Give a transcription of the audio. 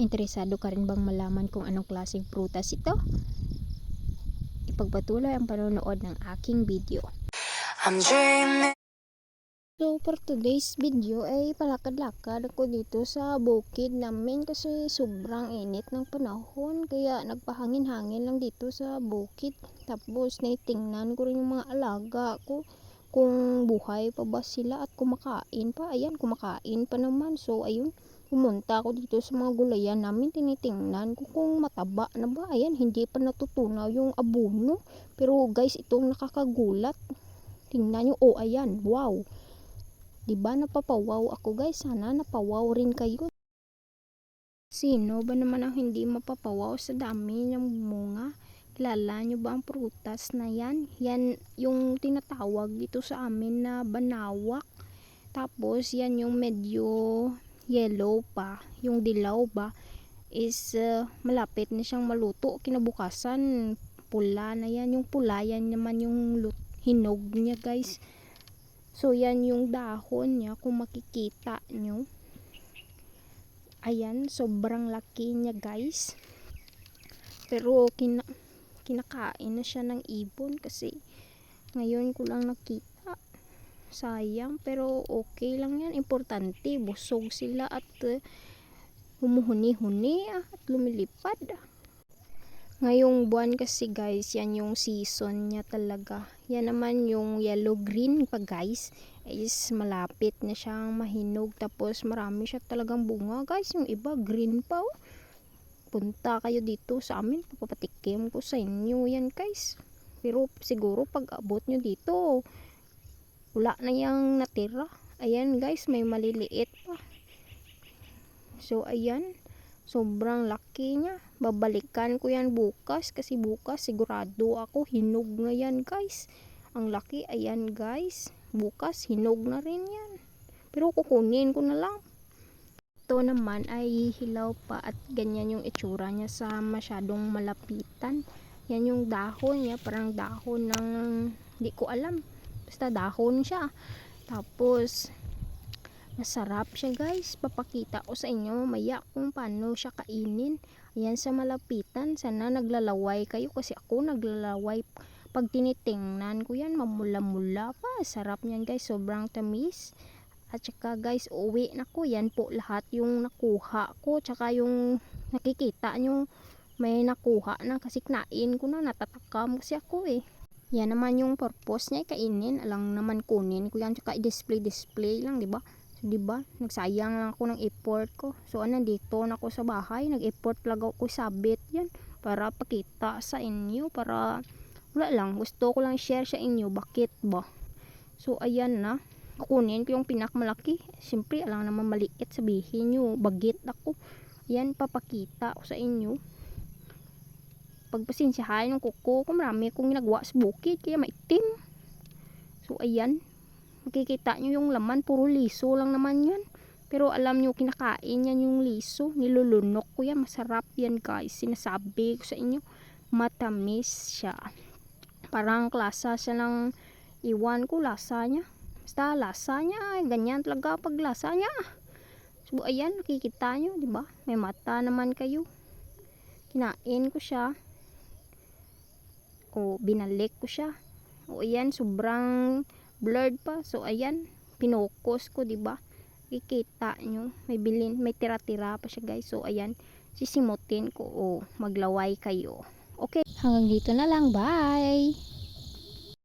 Interesado ka rin bang malaman kung anong klaseng prutas ito? Ipagpatuloy ang panonood ng aking video. I'm dreaming. So, for today's video ay palakad-lakad ako dito sa bukid namin kasi sobrang init ng panahon kaya nagpahangin-hangin lang dito sa bukid. Tapos naitingnan ko rin yung mga alaga ko kung buhay pa ba sila at kumakain pa. Ayan, kumakain pa naman. So, ayun, pumunta ako dito sa mga gulayan namin. Tinitingnan ko kung mataba na ba. Ayan, hindi pa natutunaw yung abono. Pero guys, itong nakakagulat. Tingnan nyo, oh ayan, wow. Diba napapawaw ako guys? Sana napawaw rin kayo. Sino ba naman ang hindi mapapawaw sa dami ng bunga? Kilala nyo ba ang prutas na yan? Yan yung tinatawag dito sa amin na banawak. Tapos yan yung medyo yellow pa. Yung dilaw ba is uh, malapit na siyang maluto. Kinabukasan pula na yan. Yung pula yan naman yung lut- hinog niya guys. So, yan yung dahon niya kung makikita nyo. Ayan, sobrang laki niya guys. Pero, kina kinakain na siya ng ibon kasi ngayon ko lang nakita. Sayang, pero okay lang yan. Importante, busog sila at uh, humuhuni-huni ah, at lumilipad. Ngayong buwan kasi guys, yan yung season niya talaga. Yan naman yung yellow green pa guys. Is malapit na siyang mahinog. Tapos marami siya talagang bunga guys. Yung iba green pa oh. Punta kayo dito sa amin. Papatikim ko sa inyo yan guys. Pero siguro pag abot nyo dito, wala na yung natira. Ayan guys, may maliliit pa. So ayan, sobrang laki niya. Babalikan ko yan bukas kasi bukas sigurado ako hinog na yan guys. Ang laki, ayan guys. Bukas hinog na rin yan. Pero kukunin ko na lang. Ito naman ay hilaw pa at ganyan yung itsura niya sa masyadong malapitan. Yan yung dahon niya, parang dahon ng, di ko alam. Basta dahon siya. Tapos, masarap siya guys. Papakita ko sa inyo mamaya kung paano siya kainin. Ayan sa malapitan. Sana naglalaway kayo kasi ako naglalaway. Pag tinitingnan ko yan, mamula-mula pa. Sarap niyan guys. Sobrang tamis. At saka guys, uwi na ko. Yan po lahat yung nakuha ko. Tsaka yung nakikita nyo may nakuha na kasi kinain ko na. Natatakam kasi ako eh. Yan naman yung purpose niya. Kainin. Alang naman kunin ko yan. Tsaka i-display-display lang, di ba? So, di ba? Nagsayang lang ako ng effort ko. So, ano, dito na ako sa bahay. Nag-effort lang ako sabit yan. Para pakita sa inyo. Para, wala lang. Gusto ko lang share sa inyo. Bakit ba? So, ayan na. Kukunin ko yung pinakmalaki. Siyempre, alam naman maliit. Sabihin nyo, bagit ako. Ayan, papakita ko sa inyo. Pagpasensyahan yung kuko ko. Marami akong ginagawa sa bukid. Kaya maitim. So, ayan. Makikita nyo yung laman puro liso lang naman yan. Pero alam nyo kinakain yan yung liso. Nilulunok ko yan. Masarap yan guys. Sinasabi ko sa inyo matamis siya. Parang klasa siya ng iwan ko lasa niya. Basta lasa niya. Ganyan talaga pag lasa niya. So ayan nakikita nyo ba? May mata naman kayo. Kinain ko siya o binalik ko siya o ayan sobrang blurred pa. So ayan, pinokos ko, 'di ba? Kikita nyo, may bilin, may tira-tira pa siya, guys. So ayan, sisimutin ko o maglaway kayo. Okay, hanggang dito na lang. Bye.